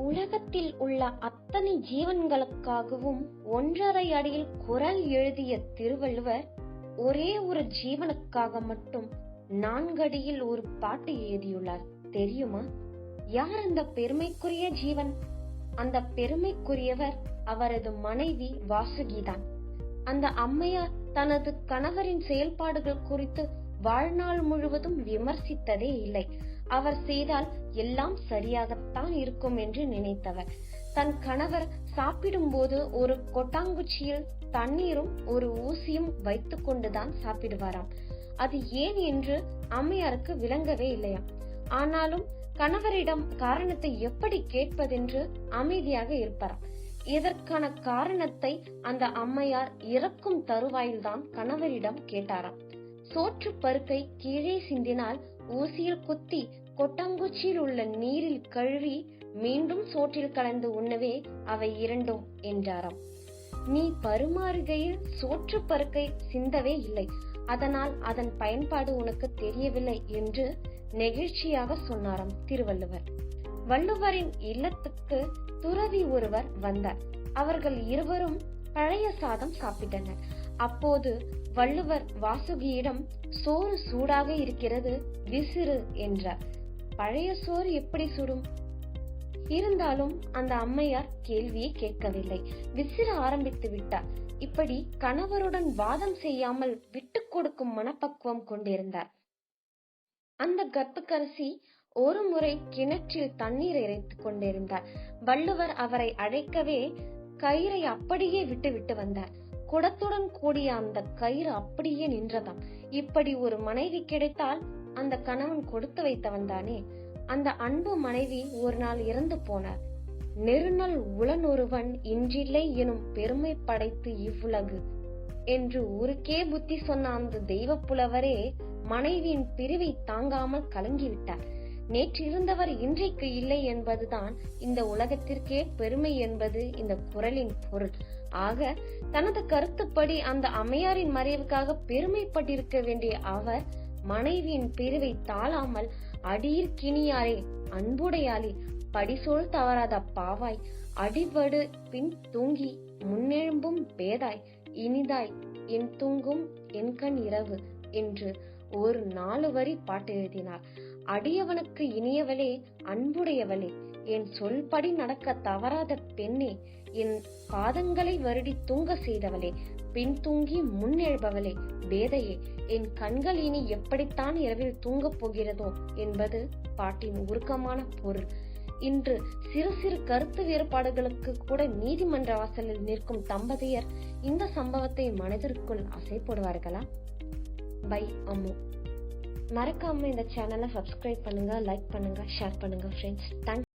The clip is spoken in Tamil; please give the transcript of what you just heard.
உலகத்தில் உள்ள அத்தனை ஜீவன்களுக்காகவும் ஒன்றரை அடியில் குரல் எழுதிய திருவள்ளுவர் ஒரே ஒரு ஜீவனுக்காக மட்டும் நான்கடியில் ஒரு பாட்டு எழுதியுள்ளார். தெரியுமா? யார் அந்த பெருமைக்குரிய ஜீவன்? அந்த பெருமைக்குரியவர் அவரது மனைவி வாசுகிதான். அந்த அம்மையார் தனது கணவரின் செயல்பாடுகள் குறித்து வாழ்நாள் முழுவதும் விமர்சித்ததே இல்லை. அவர் செய்தால் எல்லாம் சரியாகத்தான் இருக்கும் என்று நினைத்தவர். தன் கணவர் சாப்பிடும்போது ஒரு கொட்டாங்குச்சியில் தண்ணீரும் ஒரு ஊசியும் வைத்துக் கொண்டுதான் சாப்பிடுவாராம். அது ஏன் என்று அம்மையாருக்கு விளங்கவே இல்லையாம். ஆனாலும் கணவரிடம் காரணத்தை எப்படி கேட்பதென்று அமைதியாக இருப்பாராம். இதற்கான காரணத்தை அந்த அம்மையார் இறக்கும் தருவாயில்தான் கணவரிடம் கேட்டாராம். சோற்று பருக்கை கீழே சிந்தினால் ஊசியில் குத்தி கொட்டாங்குச்சியில் உள்ள நீரில் கழுவி மீண்டும் சோற்றில் கலந்து உண்ணவே அவை இரண்டும் என்றாராம். நீ பருமாறுகையில் சோற்று பருக்கை சிந்தவே இல்லை. அதனால் அதன் பயன்பாடு உனக்கு தெரியவில்லை என்று நெகிழ்ச்சியாக சொன்னாராம் திருவள்ளுவர். வள்ளுவரின் இல்லத்துக்கு துறவி ஒருவர் வந்தார். அவர்கள் இருவரும் பழைய சாதம் சாப்பிட்டனர். அப்போது வள்ளுவர் வாசுகியிடம் சோறு சூடாக இருக்கிறது விசிறு என்றார். பழைய சோறு எப்படி சுடும்? இருந்தாலும் அந்த அம்மையார் கேள்வியை கேட்கவில்லை. விசிற ஆரம்பித்து விட்டார். இப்படி கணவருடன் வாதம் செய்யாமல் விட்டு கொடுக்கும் மனப்பக்குவம் கொண்டிருந்தார். அந்த கர்ப்பக்கரசி ஒரு முறை கிணற்றில் தண்ணீர் இறைத்துக் கொண்டிருந்தார். வள்ளுவர் அவரை அழைக்கவே கயிறை அப்படியே விட்டு விட்டு வந்தார். குடத்துடன் கூடிய அந்த கயிறு அப்படியே நின்றதாம். இப்படி ஒரு மனைவி கிடைத்தால் அந்த கணவன் கொடுத்து வைத்தவன் தானே. அந்த அன்பு மனைவி ஒரு நாள் இறந்து போனார். நெருநல் உளனொருவன் இன்றில்லை எனும் பெருமை படைத்து இவ்வுலகு என்று ஊருக்கே புத்தி சொன்ன அந்த தெய்வ புலவரே மனைவியின் பிரிவை தாங்காமல் கலங்கிவிட்டார் நேற்று இருந்தவர் இன்றைக்கு இல்லை என்பதுதான் இந்த உலகத்திற்கே பெருமை என்பது இந்த குரலின் பொருள். ஆக தனது கருத்துப்படி அந்த அம்மையாரின் மறைவுக்காக பெருமைப்பட்டிருக்க வேண்டிய அவர் மனைவியின் பிரிவை தாழாமல் அடியில் கிணியாரே அன்புடையாளி படிசோல் தவறாத பாவாய் அடிபடு பின் தூங்கி முன்னெழும்பும் பேதாய் இனிதாய் என் தூங்கும் என் கண் இரவு என்று ஒரு நாலு வரி பாட்டு எழுதினார். அடியவனுக்கு இனியவளே அன்புடையவளே என் சொல்படி நடக்க தவறாத பெண்ணே என் பாதங்களை வருடி தூங்க செய்தவளே பின் தூங்கி முன்னெழுபவளே பேதையே என் கண்கள் இனி எப்படித்தான் இரவில் தூங்கப் போகிறதோ என்பது பாட்டின் உருக்கமான பொருள். இன்று சிறு சிறு கருத்து வேறுபாடுகளுக்கு கூட நீதிமன்ற வாசலில் நிற்கும் தம்பதியர் இந்த சம்பவத்தை மனதிற்குள் அசைப்படுவார்களா பை அம்மு மறக்காம இந்த சேனலை சப்ஸ்கிரைப் பண்ணுங்க லைக் பண்ணுங்க ஷேர் பண்ணுங்க ஃப்ரெண்ட்ஸ் தேங்க்